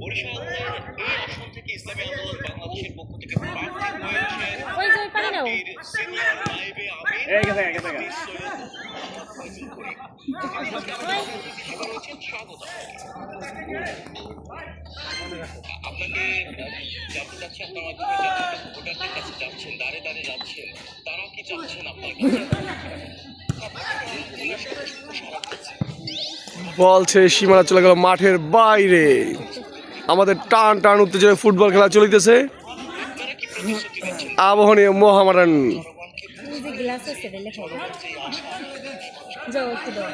বরিশাল এই আসন থেকে ইসলামী আন্দোলন বাংলাদেশের পক্ষ থেকে আপনাকে জানতে চাচ্ছি আপনার মাধ্যমে ভোটারদের কাছে যাচ্ছেন দাঁড়ে দাঁড়িয়ে যাচ্ছেন তারা কি চাচ্ছেন আপনার কাছে? বল ছেড়ে সীমানা চলে গেল মাঠের বাইরে। আমাদের টান টান উত্তেজনে ফুটবল খেলা চলিতেছে। আবহনীয় মহামারান জনগণকে এই যে গ্লাস আছে রেলে খাই যাও একটু দাও।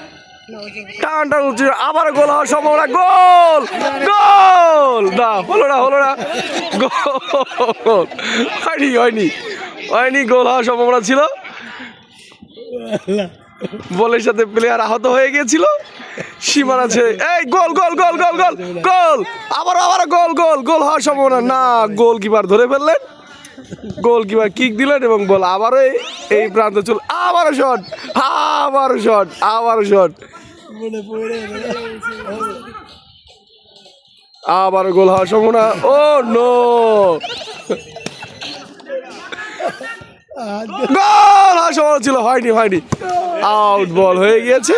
নাও, যাও। টান টান উঠছে আবার গোল হওয়ার সম্ভাবনা, গোল গোল! না, হলো না হলো না। গোল। হয়নি হয়নি হয়নি, গোল হওয়ার সম্ভাবনা ছিল। বলের সাথে প্লেয়ার আহত হয়ে গিয়েছিল। সীমানা ছেড়ে, এই, গোল গোল গোল গোল গোল গোল! আবার আবার গোল গোল গোল হওয়ার সম্ভাবনা। না, গোল কিপার ধরে ফেললেন। গোল গোলকিপার কিক দিলেন এবং বল আবারও এই প্রান্ত চল। আবারও শট। আবারও শট। আবারও শট। আবারও গোল হওয়ার সম্ভাবনা। ও, নো। গোল হওয়ার সম্ভাবনা ছিল। হয়নি হয়নি। আউট বল হয়ে গিয়েছে।